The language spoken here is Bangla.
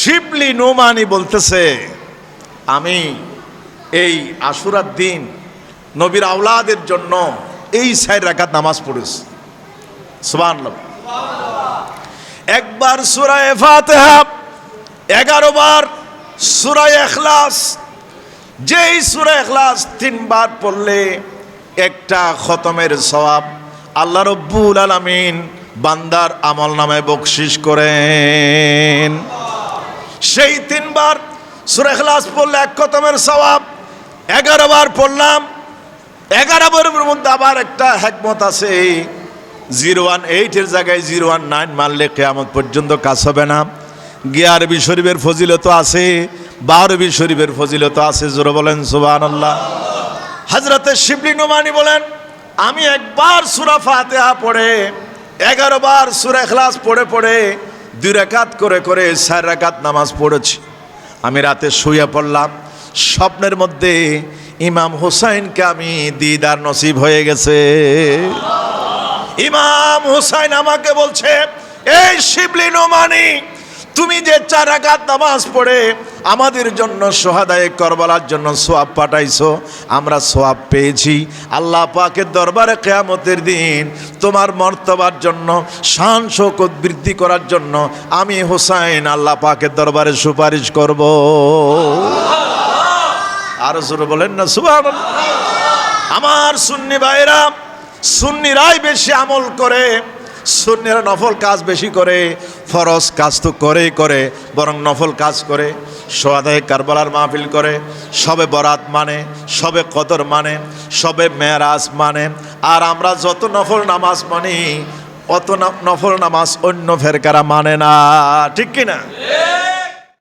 শিবলি নোমানি বলতেছে, আমি এই আশুরার দিন নবীর আওলাদের জন্য এই সাইড রাখাত নামাজ পড়েছি। সুবান একবার সুরায় ফাতেহা, এগারো বার সুরায় এখলাস যেই সুরা এখলাস তিনবার পড়লে একটা খতমের সওয়াব আল্লাহ রব্বুল আলামিন বান্দার আমল নামে বকশিস করেন। সেই তিনবার সুরেখলাস পড়লে এক কতমের সওয়াব, এগারো বার পড়লাম, এগারো বারের মধ্যে আবার একটা হ্যাকমত আছে, জিরো ওয়ান এইটের জায়গায় জিরো ওয়ান নাইন মারলে কেয়ামত পর্যন্ত কাজ হবে না। গিয়ারবি শরীফের ফজিলত আছে, বারবি শরীফের ফজিলত আছে, জোরে বলেন সুবান আল্লাহ হজরতের শিবলি নোমানি বলেন, আমি একবার সুরা ফাতেহা পড়ে, এগারো বার সুরা পড়ে পড়ে দুই রাকাত করে করে চার রাকাত নামাজ পড়েছি। আমি রাতে শুয়ে পড়লাম। স্বপ্নের মধ্যে ইমাম হুসাইনকে আমি দিদার নসিব হয়ে গেছে। ইমাম হুসাইন আমাকে বলছে, এই শিবলি নোমানি তুমি যে চার রাকাত নামাজ পড়ে আমাদের জন্য সোহাদায় করবালার জন্য সোয়াব পাঠাইছো, আমরা সোয়াব পেয়েছি। আল্লাহ পাকের দরবারে কেয়ামতের দিন তোমার মর্তবার জন্য, শান শৌকত বৃদ্ধি করার জন্য আমি হুসাইন আল্লাহ পাকের দরবারে সুপারিশ করব। আরও জোরে বলেন না সুবাহ আমার সুন্নি ভাইরা সুন্নিরাই বেশি আমল করে, সুন্নিরা নফল কাজ বেশি করে ফরজ কাজ তো করেই করে, বরং নফল কাজ করে, সোয়াদায় কারবালার মাহফিল করে, সবে বরাত মানে সবে কদর মানে সবে মেয়ারাজ মানে। আর আমরা যত নফল নামাজ মানি, অত নফল নামাজ অন্য ফেরকারা মানে না, ঠিক কিনা?